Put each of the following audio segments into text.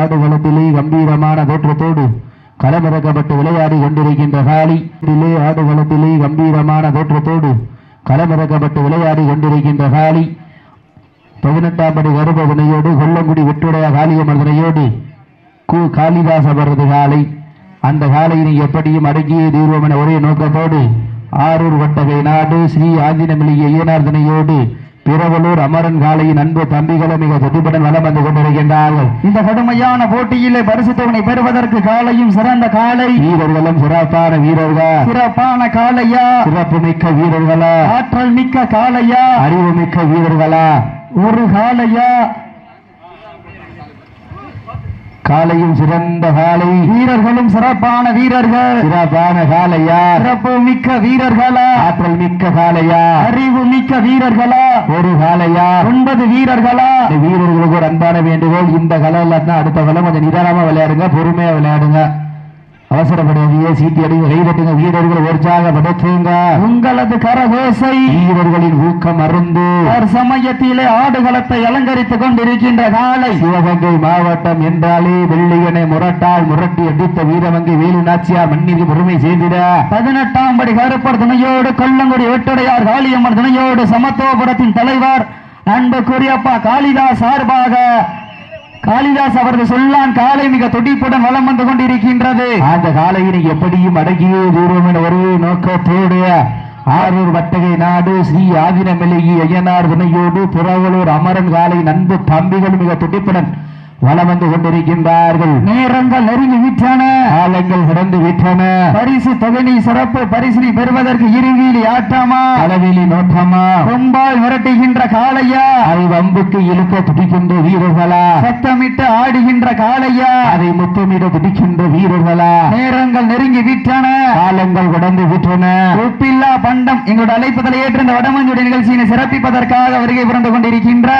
ஆடுகளத்திலே கம்பீரமான தோற்றத்தோடு களமிறக்கப்பட்டு விளையாடி கொண்டிருக்கின்ற காளி. வீட்டிலே ஆடுகளத்திலே கம்பீரமான தோற்றத்தோடு களமிறக்கப்பட்டு விளையாடி கொண்டிருக்கின்ற காளி. பதினெட்டாம் படி கருபதனையோடு கொல்லங்குடி வெட்டுடைய காளியமர்தனையோடு கு காளிதாச அவரது காலை அந்த காலையினை எப்படியும் அடங்கியே தீர்வம் என ஒரே நோக்கத்தோடு ஆரூர் வட்டகை நாடு ஸ்ரீ ஆஞ்சினமிலி ஐயனார்தனையோடு பிறவலூர் அமரன் காலையின் அன்பு தம்பிகளும் மிக துடிப்புடன் வலம் வந்து கொண்டிருக்கின்றார்கள். இந்த கடுமையான போட்டியிலே பரிசுத்தவனை பெறுவதற்கு காலையும் சிறந்த காலை வீரர்களும் சிறப்பான வீரர்கள்? சிறப்பான காளையா? சிறப்பு மிக்க வீரர்களா? ஆற்றல் மிக்க காளையா? அறிவு மிக்க வீரர்களா? ஒரு காளையா? காலையும் சிறந்த காலை. வீரர்களும் சிறப்பான வீரர்கள். சிறப்பான காலையா? சிறப்பு மிக்க வீரர்களா? ஆற்றல் மிக்க காலையா? அறிவு மிக்க வீரர்களா? ஒரு காலையா? ஒன்பது வீரர்களா? வீரர்களுக்கு ஒரு அன்பான வேண்டுகோள் இந்த கலர்ல தான் அடுத்த கலம் கொஞ்சம் நிதானமா விளையாடுங்க பொறுமையா விளையாடுங்க. அவசரப்படாதீங்க சீட்டி அடிங்க கைதட்டுங்க வீரர்கள் உற்சாகப்படுத்துங்க உங்களது கரகோசை வீரர்களின் ஊக்கம் அருந்து சமயத்திலே ஆடுகளத்தை அலங்கரித்துக் கொண்டிருக்கின்ற காலை. சிவகங்கை மாவட்டம் என்றாலே வெள்ளியனை முரட்டால் முரட்டி அடித்த வீரவங்கை வேலு நாச்சியார் மண்ணிற்கு பெருமை செய்திட. பதினெட்டாம் படி கருப்பர் துணையோடு கொல்லங்குடி வெட்டுடையார் காளியம்மன் துணையோடு சமத்துவபுரத்தின் தலைவர் அன்புக்குரியப்பா காளிதாஸ் சார்பாக காளிதாஸ் அவரது சொல்லான் காலை மிக துடிப்புடன் வளம் வந்து கொண்டிருக்கின்றது. அந்த காலையினை எப்படியும் அடங்கியே தூரம் என ஒரே நோக்கத்தோடு ஆரூர் வட்டகை நாடு ஸ்ரீ ஆதினமிலகி ஐயனார் துணையோடு புறவலூர் அமரன் காலை நண்பு தம்பிகள் மிக துடிப்புடன் வலம் வந்து கொண்டிருக்கின்றார்கள். நேரங்கள் நெருங்கி விட்டன. காலங்கள் கடந்து விட்டன. பரிசு தொகையை சிறப்பு பரிசினை பெறுவதற்கு இருவீலி ஆட்டமா? அளவிலி நோட்டமா? கொம்பால் விரட்டுகின்ற காளையா? அதை வம்புக்கு இழுக்க துடிக்கின்ற வீரர்களா? சத்தமிட்டு ஆடுகின்ற காளையா? அதை முத்தமிட துடிக்கின்ற வீரர்களா? நேரங்கள் நெருங்கி விட்டன. காலங்கள் கடந்து விட்டன. உப்பில்லா பண்டம் எங்களுடைய அழைப்புதலை ஏற்று இந்த வடமஞ்சுடைய நிகழ்ச்சியினை சிறப்பிப்பதற்காக வருகை புரிந்து கொண்டிருக்கின்ற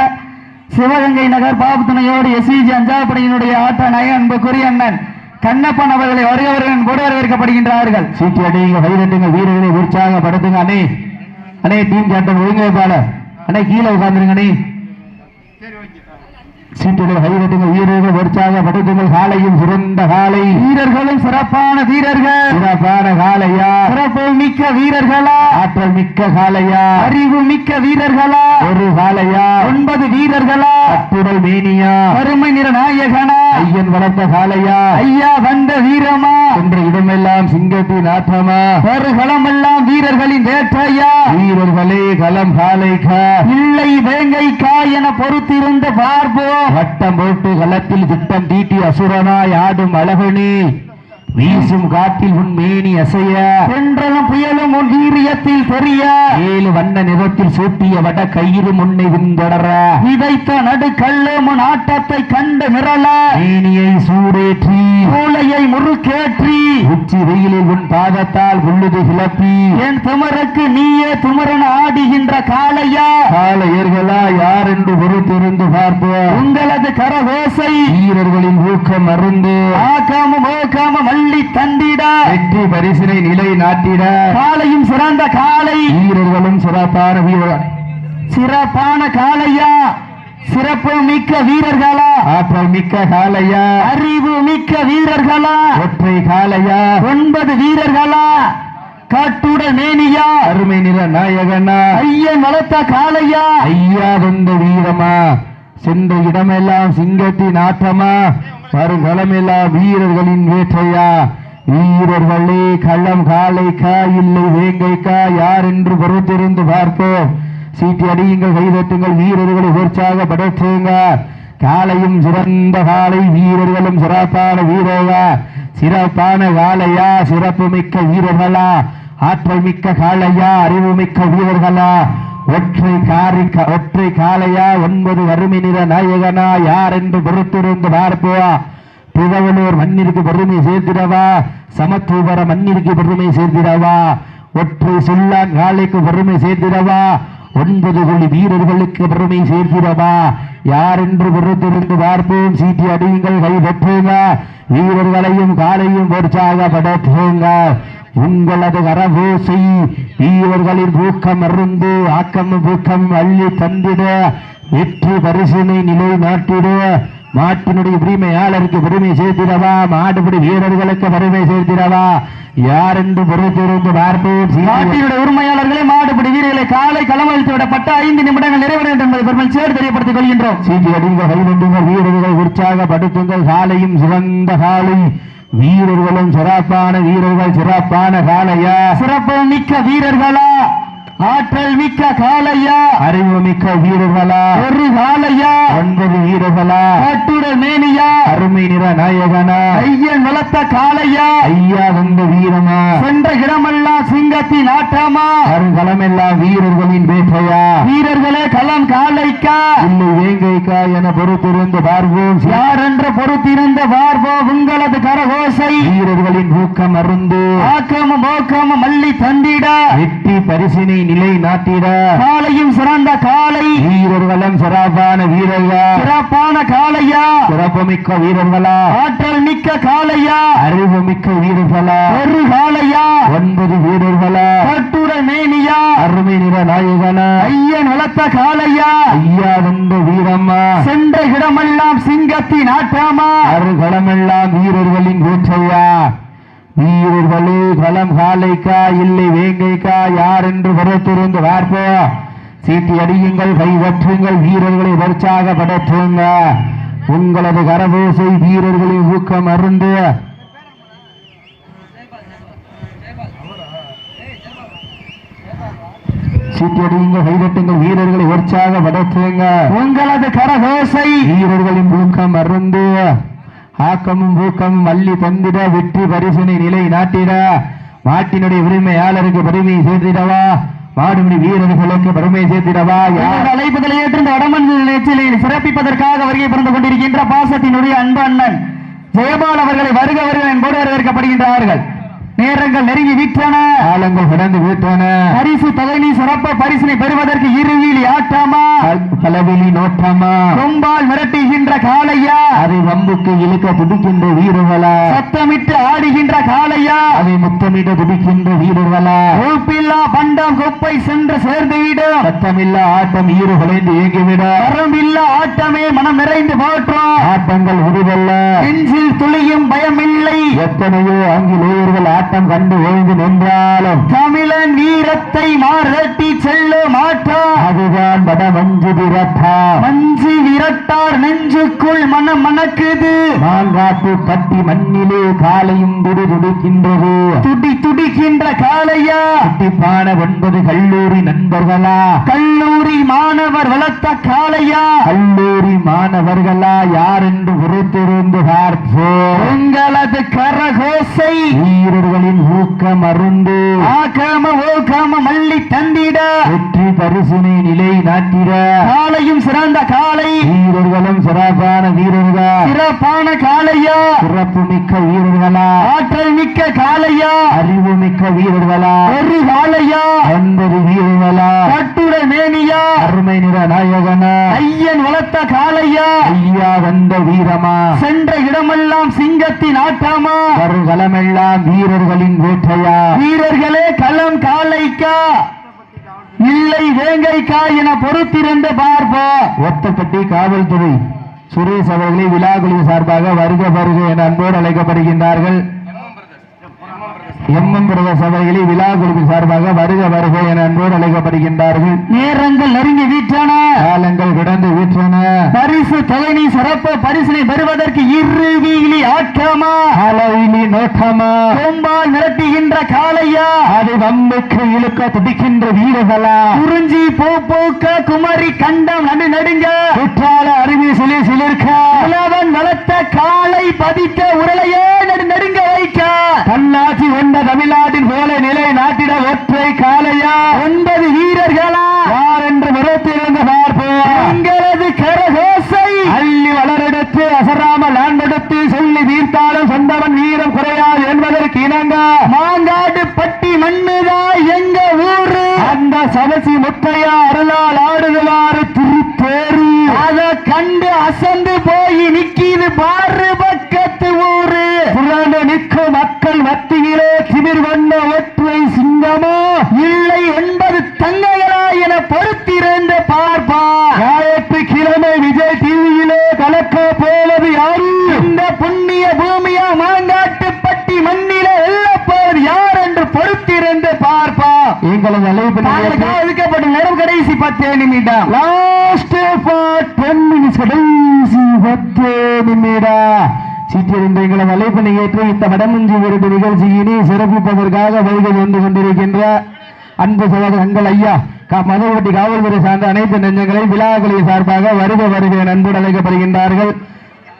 சிவகங்கை நகர் பாபு துணையோடு எஸ்இஜி அஞ்சாப்படையினுடைய ஆட்ட நாயகன் அன்புக்குரிய அண்ணன் கண்ணப்பன் அவர்களை வருகிறவர்கள் கூட வரவேற்கப்படுகின்றார்கள். சீட்டு அடிங்க வயிறுங்க வீரர்களை உற்சாகப்படுத்துங்க. அண்ணே அண்ணே டீம் கேப்டன் ஒழுங்க பால அண்ணே கீழே உட்காந்துருங்க அண்ணே. சீட்டுடைய வயிறுங்க வீரர்கள் உற்சாகப்படுத்துங்கள் காலையும் சிறந்த காலை வீரர்களும் சிறப்பான வீரர்கள். சிறப்பான காலையா சிறப்பு மிக்க வீரர்களா? ஆற்றல் மிக்க காலையா அறிவு மிக்க வீரர்களா? ஒரு காலையா ஒன்பது வீரர்களா? அத்துடல் மேனியா? கருமை நிற நாயகனா ஐயன் வளர்த்த காலையா ஐயா வந்த வீரமா? என்ற இடமெல்லாம் சிங்கத்தின் ஆற்றமா? ஒரு களமெல்லாம் வீரர்களின் வேட்டையா வீரர்களே களம் காலைக்கா. இல்லை வேங்கைக்கா என பொறுத்திருந்து பார்ப்போம் வட்டம் போட்டு களத்தில் திட்டம் தீட்டி அசுரனாய் ஆடும் அழகனே. வீசும் காட்டில் உன் மேனி அசைய. தென்றலும் புயலும் உன் வீரியத்தில் தெரிய. ஏழு வண்ண நிறத்தில் சூட்டிய வட கயிறு முன்னை விந்தொடர விதைத்த நடு கல்லும் உன் ஆட்டத்தை கண்டு மிரள. மேனியை சூடேற்றி. மூளையை முறுக்கேற்றி. உச்சி வெயிலில் உன் பாதத்தால் உள்ளுது கிளப்பி. என் துமருக்கு நீயே துமரன் ஆடுகின்ற காலையர்களா பொறுத்திருந்து பார்ப்போம். உங்களது கரகோசை வீரர்களின் ஊக்கம் அருந்து. ஆக்காம ஓக்காம மல்லி தந்திட. வெற்றி பரிசினை நிலை நாட்டிட. காளையும் சிறந்த காளை வீரர்களும் சிறப்பான வீரர்கள் சிறப்பான காளையா சிறப்பு மிக்க வீரர்களா? ஆற்றல் மிக்க காலையா? அறிவு மிக்க வீரர்களா? ஒற்றை காலையா? ஒன்பது வீரர்களா? காட்டுடல் மேனியா. அருமை நிற நாயகனா. ஐயன் வளர்த்த காளையா. ஐயா வந்த வீரமா. சென்ற இடமெல்லாம் சிங்கத்தின் ஆட்டமா வருங்களமெல்லாம் வீரர்களின் வேற்றையா. வீரர்களே களம் காலைக்கா இல்லை வேங்கைக்கா யார் என்று பொறுத்திருந்து பார்ப்போம். சீட்டி அடியுங்கள் கைதட்டுங்கள் வீரர்களை உற்சாகப்படுத்துங்க காலையும் சிறந்த காலை வீரர்களும் சிறப்பான வீரர்களா. சிறப்பான காலையா சிறப்பு மிக்க வீரர்களா. ஆற்றல் மிக்க காளையா அறிவு மிக்க வீரர்களா? ஒற்றை காரி ஒற்றை காளையா? ஒன்பது வறுமை நிற நாயகனா? யார் என்று பொறுத்திருந்து பார்ப்போம் புகவலூர் மண்ணிற்கு பெருமை சேர்த்திடவா? சமத்துவர மண்ணிற்கு பெருமை சேர்த்திடவா? ஒற்றை சொல்லான் காளைக்கு பெருமை சேர்த்திடவா? ஒன்பது கோடி வீரர்களுக்கு பெருமை சேர்த்திடவா? யார் என்று பொறுத்திருந்து பார்ப்போம்? சீட்டி அடியுங்கள் கை பெற்றுங்க வீரர்களையும் காலையும் உற்சாகப்படுத்துங்க உங்களது கரபூசை வீரர்களின் ஊக்கம் அருந்து ஆக்கம் ஊக்கம் அள்ளி தந்திட. வெற்றி பரிசினை நிலை நாட்டிட மாட்டினுடைய உரிமையாளருக்கு பெருமை சேர்த்திடவா? மாடுபிடி வீரர்களுக்கு பெருமை சேர்த்திடவா? யார் என்று பொறுத்திருந்து பார்ப்போம். நாட்டினுடைய உரிமையாளர்களே மாடுபிடி வீரர்களை காலை களமளித்து விடப்பட்ட ஐந்து நிமிடங்கள் நிறைவடையும் என்பதை பெருமைச்சேடு தெரியப்படுத்திக் கொள்கின்றோம். சீட்டி அடிங்க கைதட்டுங்கள் வீரர்கள் உற்சாகப்படுத்துங்கள். காலையும் சிறந்த காலை வீரர்களும் சிறப்பான வீரர்கள் சிறப்பான காலையா சிறப்பு மிக்க வீரர்களா? ஆற்றல் மிக்க காளையா? அறிவு மிக்க வீரர்களா? ஒரு காளையா? ஒன்பது வீரர்களா? கட்டுடல் மேனியா? அருமை நிற நாயகனா? ஐயன் வளர்த்த காளையா? ஐயா வந்த வீரமா? சென்ற இடமெல்லாம் சிங்கத்தின் ஆட்டமா அருங்கலமெல்லாம் வீரர்களின் வேட்டையா? வீரர்களே களம் காளைக்கா? இல்லை வேங்கைக்கா என பொறுத்திருந்து பார்ப்போம் யார் என்று பொறுத்திருந்த பார்ப்போ உங்களது கரகோசை? வீரர்களின் ஊக்கம் அருந்து ஆக்கம மோக்கம மல்லி தந்திட? வெற்றி பரிசினை நிலை நாட்டிட. காளையும் சிறந்த காளை. வீரர்களும் சிறப்பான வீரர்களா. சிறப்பான காளையா. சிறப்புமிக்க வீரர்களா. ஆற்றல் மிக்க காளையா. அறிவுமிக்க வீரர்களா. ஒரு காளையா. ஒன்பது வீரர்களா. கட்டுட மேனியா. அருமை நிற நாயகனா. ஐயன் வளர்த்த காளையா. ஐயா வந்த வீரம்மா. சென்ற இடமெல்லாம் சிங்கத்தின் ஆட்டமா அருகளமெல்லாம் வீரர்களின் வேற்றையா வீரர்களே களம் காலைக்கா இல்லை வேங்கைக்கா யார் என்று பொறுத்திருந்து பார்ப்போ சீட்டி அடியுங்கள் கைவற்றுங்கள் வீரர்களை உற்சாகப்படுத்துங்க உங்களது கரபோசை வீரர்களின் ஊக்கம் அருந்து. சீட்டி அடியுங்கள் கைதட்டுங்கள் வீரர்களை உற்சாகப்படுத்துங்க உங்களது கரகோசை வீரர்களின் ஊக்கம் அருந்து. ஆக்கமும் ஊக்கமும் அள்ளி தந்திட வெற்றி பரிசனை நிலை நாட்டிட. மாட்டினுடைய உரிமையாளருக்கு பெருமையை சேர்த்திடவா மாடுமணி வீரர்களுக்கு பெருமையை சேர்த்திடவா யார் அழைப்பதில் ஏற்றிருந்த ஏற்று வடமன் நிலையத்தில் சிறப்பிப்பதற்காக வருகை பிறந்து கொண்டிருக்கின்ற பாசத்தினுடைய அன்பு அண்ணன். ஜெயபால் அவர்களை வருக வருக என்போடு வரவேற்கப்படுகின்றார்கள். நேரங்கள் நெருங்கி விட்டன காலங்கள் கடந்து விட்டன பரிசு தகனி சிறப்பு பரிசினை பெறுவதற்கு இருவிழி ஆட்டாமா பல்- பலவெளி நோட்டமா கொம்பால் மிரட்டுகின்ற காளையா? அதை வம்புக்கு இழுக்க துடிக்கின்ற வீரர்களா? சத்தமிட்டு ஆடுகின்ற காளையா? அதை முத்தமிட துடிக்கின்ற வீரர்களா? உப்பில்லா பண்டம் குப்பை சென்று சேர்ந்துவிடும் சத்தமில்லா ஆட்டம் ஈறு குலைந்து இயங்கிவிட வரம்பில்லா ஆட்டமே மனம் நிறைந்து போற்றும் ஆட்டங்கள் உருவல்ல. நெஞ்சில் துளியும் பயமில்லை. எத்தனையோ ஆங்கிலேயர்கள் ஆட்டம் கண்டு ஓய்ந்து நின்றாலும் தமிழன் வீரத்தை மாரட்டி செல்ல மாட்டார் அதுதான் வட மஞ்சு திரட்டா மஞ்சு விரட்டார் நெஞ்சுக்குள் மனம் மணக்குது. மாங்காட்டு பட்டி மண்ணிலே காலையும் துடி துடிக்கின்றது. துடி துடிக்கின்ற காளையா. குட்டிப்பான ஒன்பது கல்லூரி நண்பர்களா. கல்லூரி மாணவர் வளர்த்த காளையா. கல்லூரி மாணவர்களா யார் என்று பொறுத்திருந்து பார்ப்போம். உங்களது கரகோசை. வீரர்களின் ஊக்கம் அருந்து ஆகாம ஓகாம மல்லி தந்திட. வெற்றி பரிசினை நிலை நாட்டிட. காளையும் சிறந்த காளை வீரர்களும் சிறப்பான வீரர்கள். சிறப்பான காளையா சிறப்பு மிக்க வீரர்களா. ஆற்றல் மிக்க காளையா அறிவு மிக்க வீரர்களா. ஒரு காளையா ஒன்பது வீரர்களா. கட்டுட மேனியா. அருமை நிற நாயகனா. ஐயன் வளர்த்த காளையா ஐயா வந்த வீரமா. சென்ற இடமெல்லாம் சிங்கத்தின் ஆட்டமா. வருகளமெல்லாம் வீரர்களின் வேட்டையா? வீரர்களே களம் காளைக்கா இல்லை வேங்கைக்கா என பொறுத்திருந்து பார்ப்போம் ஒத்தப்பட்டி காவல்துறை சுரேஷ் அவர்களை விழாக்குழு சார்பாக வருக வருக என அன்போடு அழைக்கப்படுகின்றார்கள். எம்எம் பிரதேச சார்பாக வருக வருக என அன்போடு அழைக்கப்படுகின்றார்கள். நேரங்கள் நெருங்கி வீட்டான காலங்கள் கிடந்து வீற்றன. பரிசு தொகைனி சிறப்பு பரிசினை பெறுவதற்கு இறுதியிலி ஆட்டமா காலையிலி நோட்டமா கொம்பால் மிரட்டுகின்ற காளையா? அதை வம்புக்கு இழுக்க துடிக்கின்ற வீரர்களா? குறிஞ்சி பூ பூக்க குமரி கண்டம் நடு நடுங்க. குற்றால அருவி சிலி சிலிர்க்க. இளவன் வளர்த்த காளை பதித்த உரலையே நடு நடுங்க வைக்க. தன்னாட்சி கொண்ட தமிழ்நாட்டின் போல நிலை நாட்டிட ஒற்றை காலையா ஒன்பது வீரர்களா யார் என்று விரத்திலிருந்து பார்ப்போம் உங்களது கரகோசை அள்ளி வளரெடுத்து அசராமல் ஆண்டெடுத்து சொல்லி தீர்த்தாலும் சொந்தவன் வீரம் குறையாது என்பதற்கு இணங்க மாங்காடு பட்டி மண்ணுதா எங்க ஊரு அந்த சபசி முத்தையா அருளால் ஆடுதலாறு திருத்தேறு அத கண்டு அசந்து போய் நிக்கிது பொறுத்திருந்து பார்ப்போம் ஒதுக்கப்படும் நேரம் கடைசி பத்தே நிமிடம். லாஸ்ட் டென் மினிட்ஸ் கடைசி பத்து நிமிடா சிற்றிருந்த எங்களது அழைப்பினை ஏற்று இந்த வடமஞ்சி விருது நிகழ்ச்சியினை சிறப்பிப்பதற்காக வருகை வந்து கொண்டிருக்கின்ற அன்பு சகோதரங்கள் ஐயா மதுவட்டி காவல்துறை சார்ந்த அனைத்து நெஞ்சங்களையும் விழாக்குழு சார்பாக வருக வருக அன்போடு அழைக்கப்படுகின்றார்கள்.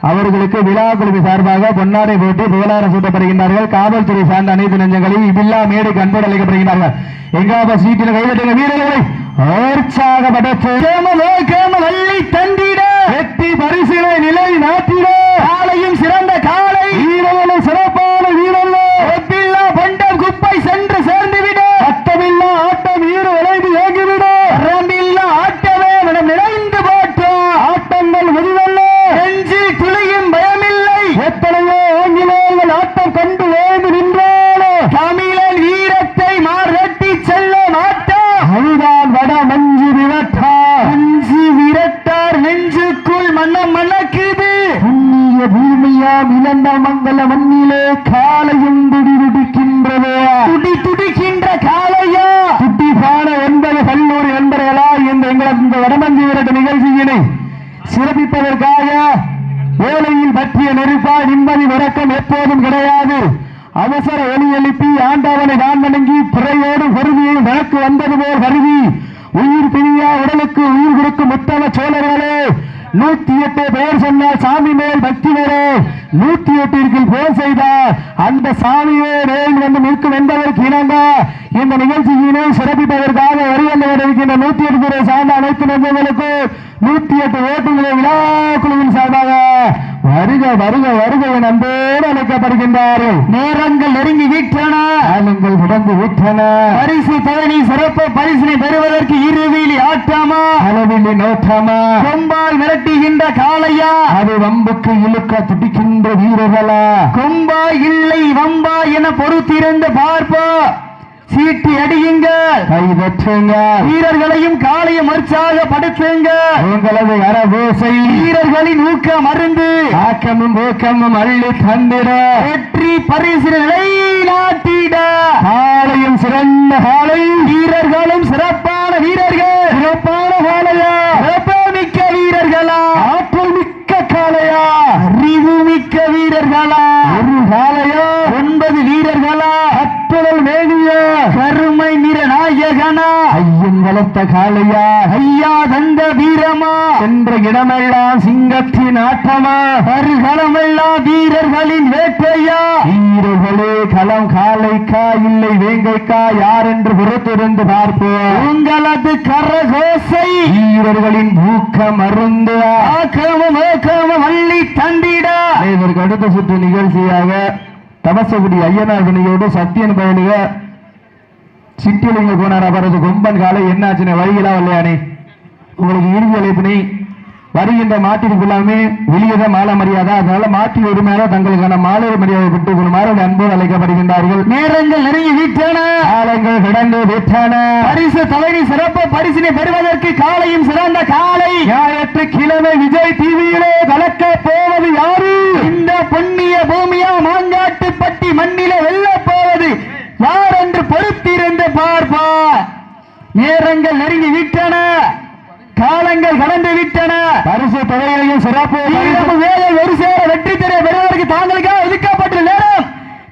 அவர்களுக்கு விழா குழுவி சார்பாக பொன்னாடை போட்டு புகழாரம் சூட்டப்படுகின்றார்கள். காவல்துறை சார்ந்த அனைத்து நெஞ்சங்களையும் இவ்விழா மேடைக்கு அன்போடு அழைக்கப்படுகின்றார்கள் எங்காப சீட்டில் கைதட்டுங்க வீரர்களை. உற்சாகப்படுத்து கேமல் கேம தந்திட மங்கள மண்ணிலே காலையும் துடிதுடிக்கின்றது துடி துடிக்கின்ற காளையா? குட்டி பான ஒன்பது கல்லூரி நண்பர்களா இந்த எங்களது இந்த வடமஞ்சி விரட்டு நிகழ்ச்சியினை சிறப்பிப்பதற்காக வேலையில் பற்றிய நெருப்பா நிம்மதி உறக்கம் எப்போதும் கிடையாது. அவசர ஒலி எழுப்பி ஆண்டவனை நான் வணங்கி பிறையோடு பொருதியை வழக்கு வந்தது போல் கருதி உயிர் பிரியா உடலுக்கு உயிர் கொடுக்கும் உத்தம சோழர்களே நூத்தி எட்டு பேர் சொன்ன சாமி மேல் பக்தி வரே நூத்தி எட்டிற்கு போர் செய்தார் அந்த சாமியே நேரில் வந்து நிற்கும் என்பதற்கு இணங்க இந்த நிகழ்ச்சியினை சிறப்பிப்பதற்காக வருவந்தவர் இருக்கின்ற நூத்தி எட்டு துறை சார்ந்த அனைத்து நண்பர்களுக்கு நூத்தி எட்டு ஓட்டுகளை விழா குழுவின் சார்பாக வருக வருக வருக என அன்போடு அழைக்கப்படுகின்றார்கள். நேரங்கள் நெருங்கி விட்டன காலங்கள் கடந்து விட்டன பரிசு பதனி சிறப்பு பரிசினை பெறுவதற்கு இருவிழி ஆட்டாமா? அளவில் நோட்டமா? கொம்பால் மிரட்டுகின்ற காளையா? அது வம்புக்கு இழுக்க துடிக்கின்ற வீரர்களா? கொம்பா இல்லை வம்பா என பொறுத்திருந்து பார்ப்போம். சீட்டி அடியுங்கள் கைதற்றுங்க வீரர்களையும் காளையும் உற்சாகப்படுத்துங்க உங்களது அரபோசை வீரர்களின் ஊக்க மருந்து ஆக்கமும் ஊக்கமும் அள்ளி தந்திட. வெற்றி பரிசு நிலைநாட்டிட. காலையும் சிறந்த காலை வீரர்களும் சிறப்பான வீரர்கள். சிறப்பான காலையா சிறப்புமிக்க வீரர்களா. ஆற்றல் மிக்க காலையா அறிவு மிக்க வீரர்களா. ஒரு காலையா ஒன்பது வீரர்களா. அத்துழல் மேனிய கருமை நிற நாயகனா ஐயன் வளர்த்த காலையா ஐயா தந்த வீரமா? என்ற இடமெல்லாம் சிங்கத்தின் ஆட்டமா வருகளமெல்லாம் வீரர்களின் வேட்டையா வீரர்களே களம் காலைக்கா இல்லை வேங்கைக்கா யார் என்று புறத்திருந்து பார்ப்போம். உங்களது கரகோசை வீரர்களின் ஊக்க மருந்து ஆக்கமும் ஓக்கமும் அள்ளி தந்திட. இதற்கு அடுத்த சுற்று நிகழ்ச்சியாக தபசகுடி ஐயனார் வினையோடு சத்தியன் பயணிக. சிட்டிலிங்க கோனார் அவரது கொம்பன் காலை என்னாச்சுன்னு வழிகளா இல்லையானே உங்களுக்கு இறுதி அழைப்பினை வருகின்ற மாட்டிற்குள்ளாமே வெளியே மாலை மரியாதை. அதனால மாட்டி உரிமையால தங்களுக்கான மாலை மரியாதை பெற்றுக் கொள்ளுமாறு அன்போடு அழைக்கப்படுகின்றார்கள். நேரங்கள் நெருங்கி விட்டன. காலங்கள் கடந்து விட்டன. பரிசு தலைவி சிறப்பு பரிசினை பெறுவதற்கு காலையும் சிறந்த காலை. ஞாயிற்றுக்கிழமை விஜய் டிவியிலே கலக்க போவது யாரு? இந்த புண்ணிய பூமியா மாங்காட்டுப்பட்டி மண்ணிலே வெல்லப் போவது யார் என்று பொறுத்திருந்து பார்ப்பா. நேரங்கள் நெருங்கி விட்டன. காலங்கள் கடந்து விட்டன. பரிசு தொகையையும் சிறப்பு. வேலை ஒரு சேர வெற்றி பெற பெறுவதற்கு தாங்களுக்காக ஒதுக்கப்பட்ட நேரம்.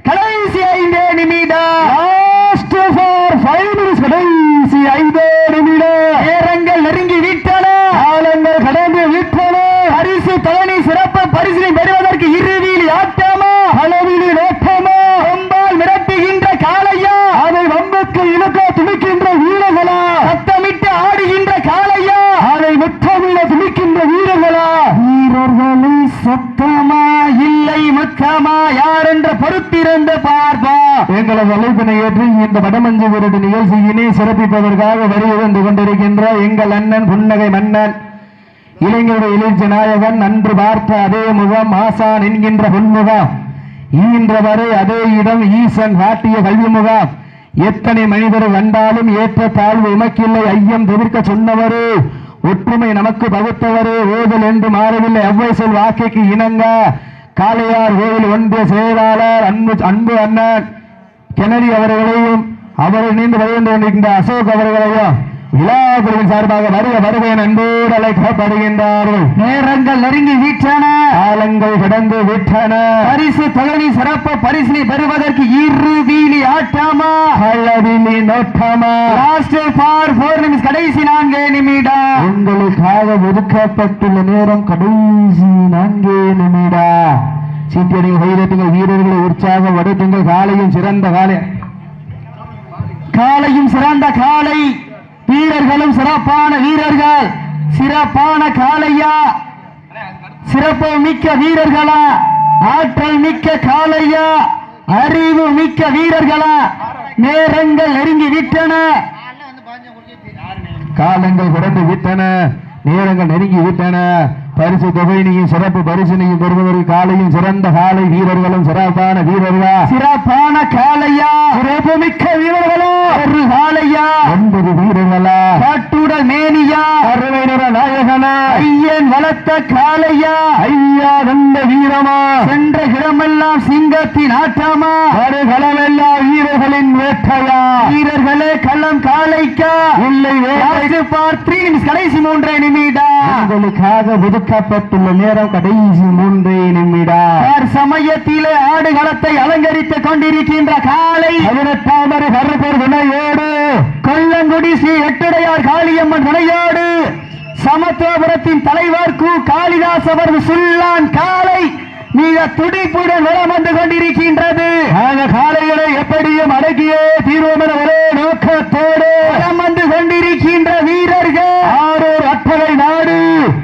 கடைசி ஐந்தே நிமிடம் லாஸ்ட் ஃபார் ஃபைவ் மினிட்ஸ் கடைசி ஐந்தே நிமிடம் நேரங்கள் நெருங்கி விட்டன காலங்கள் கடந்து விட்டன பரிசு தலைமை சிறப்பு பரிசினை பெறுவதற்கு இருவிழி ஆட்டமா அளவிலி நோக்கமா கொம்பால் மிரட்டுகின்ற காளையா அதை வம்புக்கு இழுக்க துடிக்கின்ற வீரர்களா சத்தமிட்டு ஆடுகின்ற காளையா அதை முற்றமிட துடிக்கின்ற வீரர்களா வீரர்களை சத்தமா இல்லை முத்தமா யார் என்று பொறுத்திருந்து பார்ப்பா தங்களது அழைப்பினை ஏற்று இந்த வடமஞ்சு விருது நிகழ்ச்சியினை சிறப்பிப்பதற்காக வருகை கொண்டிருக்கின்ற எங்கள் அண்ணன் புன்னகை மன்னன் இளைஞருடைய எழுச்சி நாயகன் நன்று பார்த்த அதே முகம் ஆசான் என்கின்ற பொன்முகம் ஈன்ற வரை அதே இடம் ஈசன் காட்டிய கல்வி முகாம் எத்தனை மனிதர் வந்தாலும் ஏற்ற தாழ்வு உமக்கில்லை ஐயம் தவிர்க்க சொன்னவரே. ஒற்றுமை நமக்கு பகுத்தவரே. ஓதல் என்று மாறவில்லை அவ்வை சொல் வாக்கைக்கு இணங்க. காளையார் கோவில் ஒன்றிய செயலாளர் அன்பு அன்பு அண்ணன். கெனடி அவர்களையும் அவரை நீண்டு வருகின்ற கொண்டிருக்கின்ற அசோக் அவர்களையும் விழா குழுவின் சார்பாக வருக என அன்போடு அழைக்கப்படுகின்றார்கள். நேரங்கள் நெருங்கி வீட்டான காலங்கள் கடந்து விட்டன. பரிசு தொகை சிறப்பு பரிசினை பெறுவதற்கு இறுதியிலி ஆட்டாமா? கள்ளவிழி நோட்டமா? லாஸ்ட் ஃபார் ஃபோர் நிமிஷம் கடைசி நான்கு நிமிடம் உங்களுக்காக ஒதுக்கப்பட்டுள்ள நேரம் கடைசி நான்கே நிமிடா? சீட்டியடிங்க கைதட்டுங்கள் வீரர்களை உற்சாகப்படுத்துங்கள் காலையும் சிறந்த காலை. காலையும் சிறந்த காலை. வீரர்களும் சிறப்பான வீரர்கள். சிறப்பான காலையா? சிறப்பு மிக்க வீரர்களா? ஆற்றல் மிக்க காலையா? அறிவு மிக்க வீரர்களா? நேரங்கள் நெருங்கி விட்டன. காலங்கள் கடந்து விட்டன. நேரங்கள் நெருங்கி விட்டன. பரிசு தொகையினையும் சிறப்பு பரிசினையும் பெறுவதற்கு காலையும் சிறந்த காலை வீரர்களும் சிறப்பான வீரர்களா? சிறப்பான காளையா? சிறப்பு மிக்க வீரர்களா? ஒரு காளையா? ஒன்பது வீரர்களா? காட்டுடல் மேனியா? அறுவை நிற நாயகனா? ஐயன் வளர்த்த காளையா? ஐயா நல்ல வீரமா? சென்ற இடமெல்லாம் சிங்கத்தின் ஆட்டமா வருகளமெல்லாம் வீரர்களின் வேட்டையா? வீரர்களே களம் காளைக்கா இல்லை வேலை. லாஸ்ட் ஃபார் த்ரீ நிமிஷம் கடைசி மூன்றே நிமிடம் உங்களுக்காக ஒதுக்கப்பட்டுள்ள நேரம் கடைசி மூன்றே நிமிடா. யார் சமயத்திலே ஆடுகளத்தை அலங்கரித்துக் கொண்டிருக்கின்ற காலை. பதினெட்டாமரை கருப்பர் துணையோடு கொல்லங்குடி ஸ்ரீ எட்டுடையார் காளியம்மன் துணையோடு சமத்துவபுரத்தின் தலைவர் கு காளிதாஸ் அவர்கள் சுல்லான் காலை. மிக துடிப்புடன் வலம் வந்து கொண்டிருக்கின்றது. அந்த காலைகளை எப்படியும் அடக்கியே தீர்வோம் என ஒரே நோக்கத்தோடு வலம் வந்து கொண்டிருக்கின்ற வீரர்கள். ஆரூர் அட்டகை நாடு.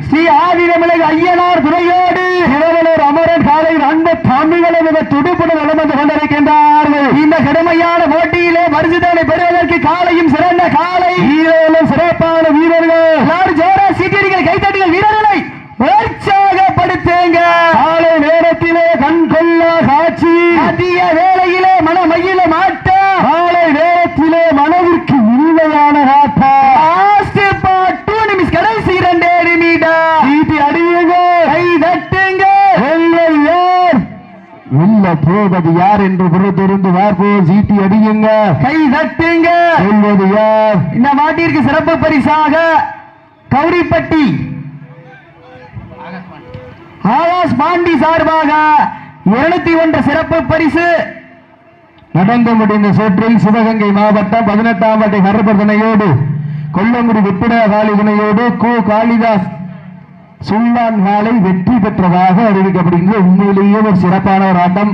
ஸ்ரீ ஆதிரமலை ஐயனார் துணையோடு திருவள்ளூர் அமரன் காலை அன்பு தம்பிகளை மிக துடிப்புடன் வலம் வந்து கொண்டிருக்கின்றார்கள். இந்த கடுமையான போட்டியிலே பரிசுதனை பெறுவதற்கு காலையும் சிறந்த காலை வீரர்களும் சிறப்பான வீரர்கள். காட்சி மதிய வேளையிலே மனமயில மாட்டம் காலை நேரத்திலே மனதிற்கு இனிமையான காட்டா லாஸ்ட் பார்ட் டூ நிமிஷம் கடைசி இரண்டே நிமிடம் சீட்டி அடியுங்க. கை தட்டுங்க. யார்? வெல்ல போவது யார் என்று புறத்திருந்து பார்ப்போம். சீட்டி அடியுங்க. கை தட்டுங்க. வெல்வது யார்? இந்த மாட்டிற்கு சிறப்பு பரிசாக கௌரிப்பட்டி. ஆகாஷ் பாண்டி சார்பாக இருநூத்தி ஒன்று சிறப்பு பரிசு. நடந்து முடிந்த சுற்றில் சிவகங்கை மாவட்டம் பதினெட்டாம் வட்டை கருப்பதனையோடு கொல்லங்குடி விப்பிட காளிதனையோடு கு. காளிதாஸ் சுல்லான் காலை வெற்றி பெற்றதாக அறிவிக்கப்படுகிறது உண்மையிலேயே ஒரு சிறப்பான ஒரு ஆட்டம்.